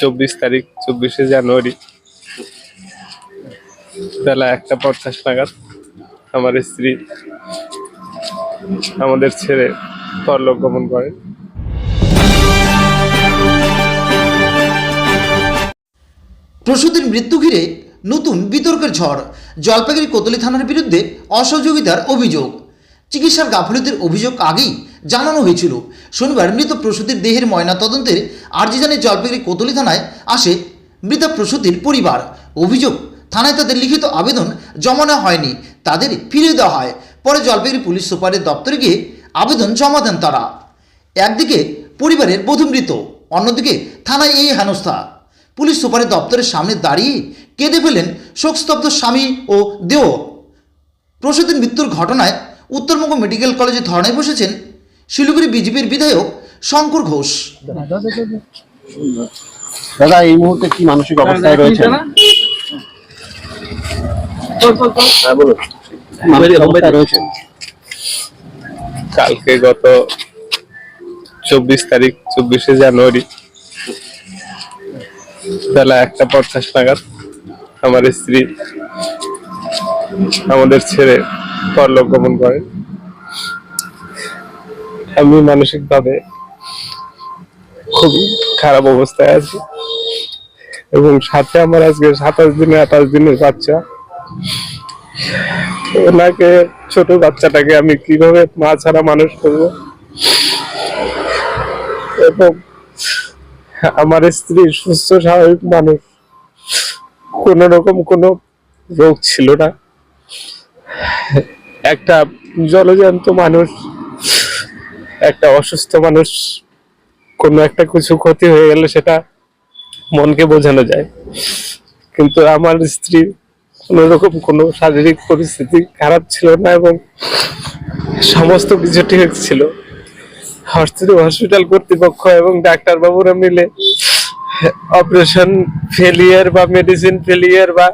চব্বিশ তারিখ, চব্বিশে জানুয়ারি। বেলা একটা পঞ্চাশ নাগাদ আমার স্ত্রী আমাদের ছেড়ে পরলোক গমন করেন। প্রসূতির মৃত্যু ঘিরে নতুন বিতর্কের ঝড়। জলপাইগুড়ি কোতলি থানার বিরুদ্ধে অসহযোগিতার অভিযোগ। চিকিৎসার গাফলতির অভিযোগ আগেই জানানো হয়েছিল। শনিবার মৃত প্রসূতির দেহের ময়না তদন্তের জানিয়ে জলপাইগুড়ি কোতলি থানায় আসে মৃত প্রসূতির পরিবার। অভিযোগ, থানায় তাদের লিখিত আবেদন জমা নেওয়া হয়নি, তাদের ফিরিয়ে দেওয়া হয়। পরে জলপাইগুড়ি পুলিশ সুপারের দপ্তরে গিয়ে আবেদন জমা দেন তারা। একদিকে পরিবারের বধূ মৃত, অন্যদিকে থানায় এই হেনস্থা। পুলিশ সুপারের দপ্তরের সামনে দাঁড়িয়ে কেঁদে ফেলেন শোকস্তব্ধ স্বামী ও দেও প্রসূতির মৃত্যুর ঘটনায় উত্তরবঙ্গ মেডিকেল কলেজে ধর্নায় বসেছেন শিলিগুড়ি বিজেপির বিধায়ক শঙ্কর ঘোষ। দাদা এই মুহূর্তে কি মানসিক অবস্থায় রয়েছেন? হ্যাঁ বলুন। অবস্থায় রয়েছেন? কালকে গত চব্বিশ তারিখ চব্বিশে জানুয়ারি বেলা একটা পঞ্চাশ নাগাদ আমার স্ত্রী আমাদের ছেড়ে পরলোক গমন করেন আমি মানসিকভাবে খুবই খারাপ অবস্থায় আছি। এবং সাথে আমার আজকে সাতাশ দিনে, আঠাশ দিনের বাচ্চা। ওনাকে, ছোট বাচ্চাটাকে আমি কীভাবে মা ছাড়া মানুষ করব? এবং আমার স্ত্রী সুস্থ, স্বাভাবিক মানুষ। কোন রকম কোনো রোগ ছিল না। একটা জলজান্ত মানুষ, একটা অসুস্থ মানুষ, কোনো একটা কিছু ক্ষতি হয়ে গেলে সেটা মনকে বোঝানো যায়। কিন্তু আমার স্ত্রী কোন রকম কোনো শারীরিক পরিস্থিতি খারাপ ছিল না এবং সমস্ত কিছু ঠিক ছিল। হসপিটাল কর্তৃপক্ষ এবং ডাক্তার বাবুরা মিলে অপারেশন ফেলিয়ার বা মেডিসিন ফেলিয়ার বা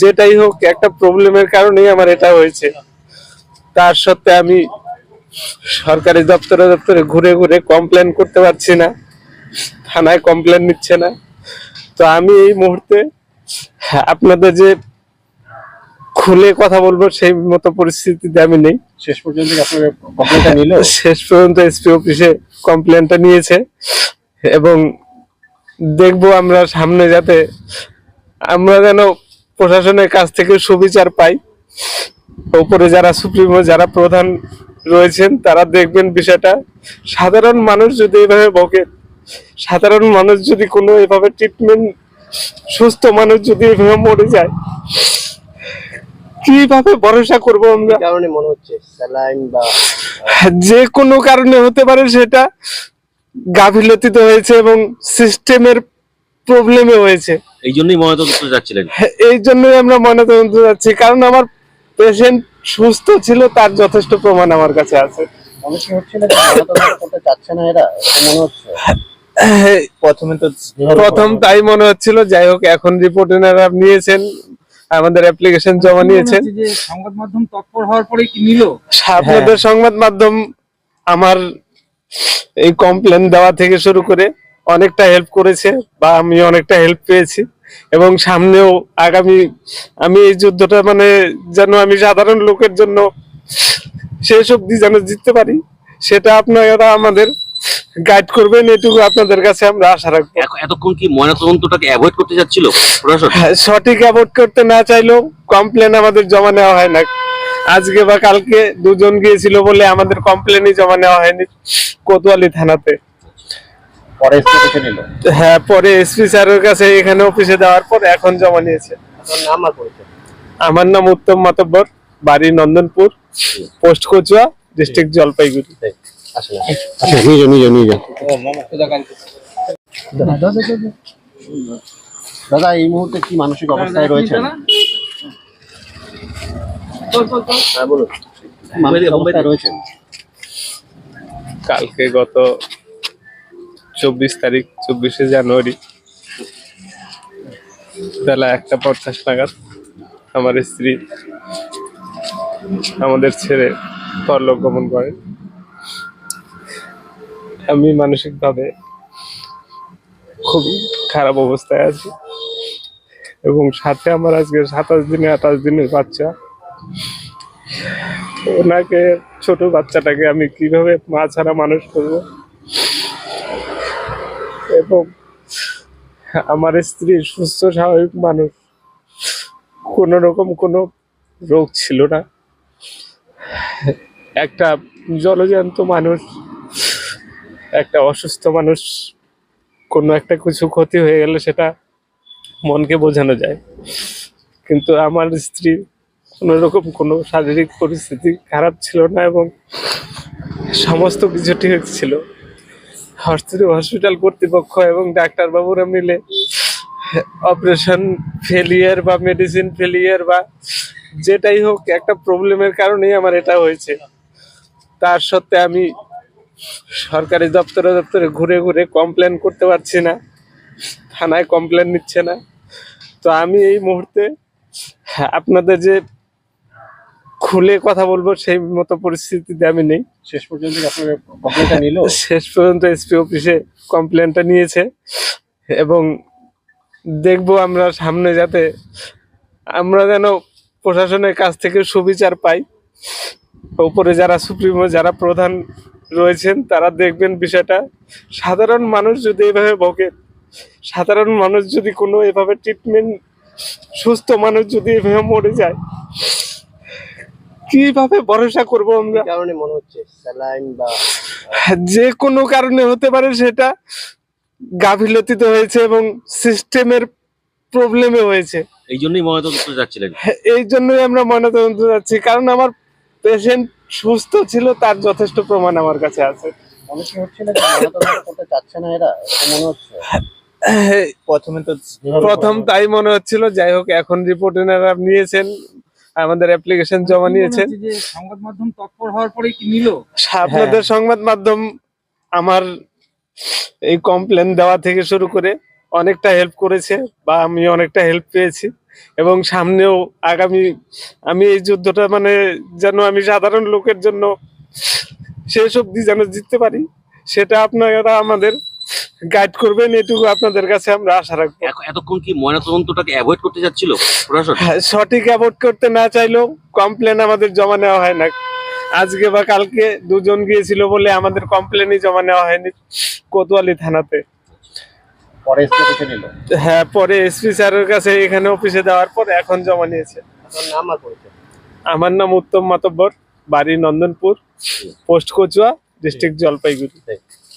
যেটাই হোক একটা প্রবলেমের কারণেই আমার এটা হয়েছে। তার সত্ত্বে আমি সরকারি দপ্তরে দপ্তরে ঘুরে ঘুরে কমপ্লেন করতে পারছি না থানায় কমপ্লেন নিচ্ছে না। তো আমি এই মুহূর্তে আপনাদের যে খুলে কথা বলব সেই মতো পরিস্থিতিতে আমি নেই। শেষ পর্যন্ত কি কমপ্লেনটা নিল? শেষ পর্যন্ত এসপি অফিসে কমপ্লেনটা নিয়েছে এবং দেখব আমরা সামনে যাতে আমরা যেন প্রশাসনের কাছ থেকে সুবিচার পাই। ওপরে যারা সুপ্রিমো যারা প্রধান রয়েছেন তারা দেখবেন বিষয়টা। সাধারণ মানুষ যদি এভাবে বকে সাধারণ মানুষ যদি কোনো এভাবে ট্রিটমেন্ট সুস্থ মানুষ যদি এভাবে মরে যায় কীভাবে ভরসা করব আমরা? কারণে মনে হচ্ছে? স্যালাইন বা যে কোনো কারণে হতে পারে সেটা গাফিলতিতে হয়েছে এবং সিস্টেমের প্রবলেমে হয়েছে। এই জন্যই ময়নাতদন্ত যাচ্ছিলেন। এই জন্যই আমরা ময়নাতদন্ত যাচ্ছি। কারণ আমার পেশেন্ট সুস্থ ছিল তার যথেষ্ট প্রমাণ আমার কাছে আছে। প্রথমে তো প্রথম তাই মনে হচ্ছিল। যাই হোক এখন রিপোর্ট এনারা নিয়েছেন আমাদের অ্যাপ্লিকেশন জমা নিয়েছেন। সংবাদ মাধ্যম তৎপর হওয়ার পরে কি নিল? আপনাদের সংবাদ মাধ্যম আমার এই কমপ্লেন দেওয়া থেকে শুরু করে অনেকটা হেল্প করেছে বা আমি অনেকটা হেল্প পেয়েছি এবং সামনেও আগামী আমি এই যুদ্ধটা মানে যেন আমি সাধারণ লোকের জন্য শেষ অব্দি যেন জিততে পারি সেটা আপনারা আমাদের গাইড করবেন এটুকু আপনাদের কাছে আমরা আশা রাখব। এতক্ষণ কি ময়নাতদন্তটাকে অ্যাভয়েড করতে প্রশাসন? হ্যাঁ, সঠিক অ্যাভয়েড করতে না চাইলেও কমপ্লেন আমাদের জমা নেওয়া হয় না। আজকে বা কালকে দুজন গিয়েছিল বলে আমাদের কমপ্লেনই জমা নেওয়া হয়নি কোতোয়ালি থানাতে। পরে স্টেশন নিল? হ্যাঁ পরে এসপি স্যারের কাছে এখানে অফিসে দেওয়ার পর এখন জমা নিয়েছে। নাম আর আমার নাম উত্তম মাতব্বর বাড়ি নন্দনপুর পোস্ট কচুয়া ডিস্ট্রিক্ট জলপাইগুড়ি। আসলে আচ্ছা নিয়ে নিয়ে নিয়ে দাদা এই মুহূর্তে কি মানসিক অবস্থায় রয়েছেন? হ্যাঁ বলুন। কি মানসিক অবস্থায় রয়েছেন? কালকে গত চব্বিশ তারিখ, চব্বিশে জানুয়ারি। বেলা একটা পঞ্চাশ নাগাদ আমার স্ত্রী আমাদের ছেড়ে পরলোক গমন করেন। আমি মানসিকভাবে খুবই খারাপ অবস্থায় আছি এবং সাথে আমার আজকে সাতাশ দিনে আঠাশ দিনের বাচ্চা। ওনাকে, ছোট বাচ্চাটাকে আমি কীভাবে মা ছাড়া মানুষ করব? এবং আমার স্ত্রী সুস্থ, স্বাভাবিক মানুষ। কোনো রকম কোনো রোগ ছিল না। একটা জলজান্ত মানুষ, একটা অসুস্থ মানুষ, কোনো একটা কিছু ক্ষতি হয়ে গেলে সেটা মনকে বোঝানো যায়। কিন্তু আমার স্ত্রী কোনো রকম কোনো শারীরিক পরিস্থিতি খারাপ ছিল না এবং সমস্ত কিছু ঠিক ছিল। হসপিটাল কর্তৃপক্ষ এবং ডাক্তারবাবুরা মিলে অপারেশন ফেলিয়ার বা মেডিসিন ফেলিয়ার বা যেটাই হোক, একটা প্রবলেমের কারণেই আমার এটা হয়েছে। তার সত্ত্বে আমি সরকারি দপ্তরে দপ্তরে ঘুরে ঘুরে কমপ্লেন করতে পারছি না, থানায় কমপ্লেন নিচ্ছে না। তো আমি এই মুহূর্তে আপনাদের যে খুলে কথা বলব সেই মতো পরিস্থিতিতে আমি নেই। শেষ পর্যন্ত কি আপনার কমপ্লেনটা নিল? শেষ পর্যন্ত এসপি অফিসে কমপ্লেনটা নিয়েছে এবং দেখব আমরা সামনে যাতে আমরা যেন প্রশাসনের কাছ থেকে সুবিচার পাই। উপরে যারা সুপ্রিমো যারা প্রধান রয়েছেন তারা দেখবেন বিষয়টা। সাধারণ মানুষ যদি এভাবে ভোগে সাধারণ মানুষ যদি কোনো এভাবে ট্রিটমেন্ট সুস্থ মানুষ যদি এভাবে মরে যায় কীভাবে ভরসা করব আমরা? কারণে মনে হচ্ছে স্যালাইন বা যে কোনো কারণে হতে পারে সেটা গাফিলতিতে হয়েছে এবং সিস্টেমের প্রবলেমে হয়েছে। এই জন্যই ময়নাতদন্ত যাচ্ছিলেন। এই জন্যই আমরা ময়নাতদন্ত যাচ্ছি কারণ আমার পেশেন্ট সুস্থ ছিল তার যথেষ্ট প্রমাণ আমার কাছে আছে। হচ্ছে না করতে চাচ্ছে না এরা মনে হচ্ছে? প্রথমে তো প্রথম তাই মনে হচ্ছিল যাই হোক এখন রিপোর্ট এনারা নিয়েছেন আমাদের অ্যাপ্লিকেশন জমা নিয়েছেন। সংবাদ মাধ্যম তৎপর হওয়ার পরেই কি নিল? আপনাদের সংবাদ মাধ্যম আমার এই কমপ্লেন দেওয়া থেকে শুরু করে অনেকটা হেল্প করেছে বা আমি অনেকটা হেল্প পেয়েছি এবং সামনেও আগামী আমি এই যুদ্ধটা মানে যেন আমি সাধারণ লোকের জন্য শেষ অবধি যেন জিততে পারি সেটা আপনারা আমাদের গাইড করবেন এটুকু আপনাদের কাছে আমরা আশা রাখব। এতক্ষণ কি ময়নাতদন্তটাকে অ্যাভয়েড করতে যাচ্ছিল প্রশাসন? হ্যাঁ, সঠিক অ্যাভয়েড করতে না চাইলেও কমপ্লেন আমাদের জমা নেওয়া হয় না। আজকে বা কালকে দুজন গিয়েছিল বলে আমাদের কমপ্লেনই জমা নেওয়া হয়নি কোতোয়ালি থানাতে। পরে এসে কিছু নিল। হ্যাঁ পরে এসপি স্যারের কাছে এখানে অফিসে দেওয়ার পর এখন জমা নিয়েছে। আমার নাম উত্তম মাতব্বর বাড়ি Nandanpur post Kachua district Jalpaiguri.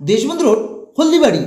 Deshbandhu road Haldibari.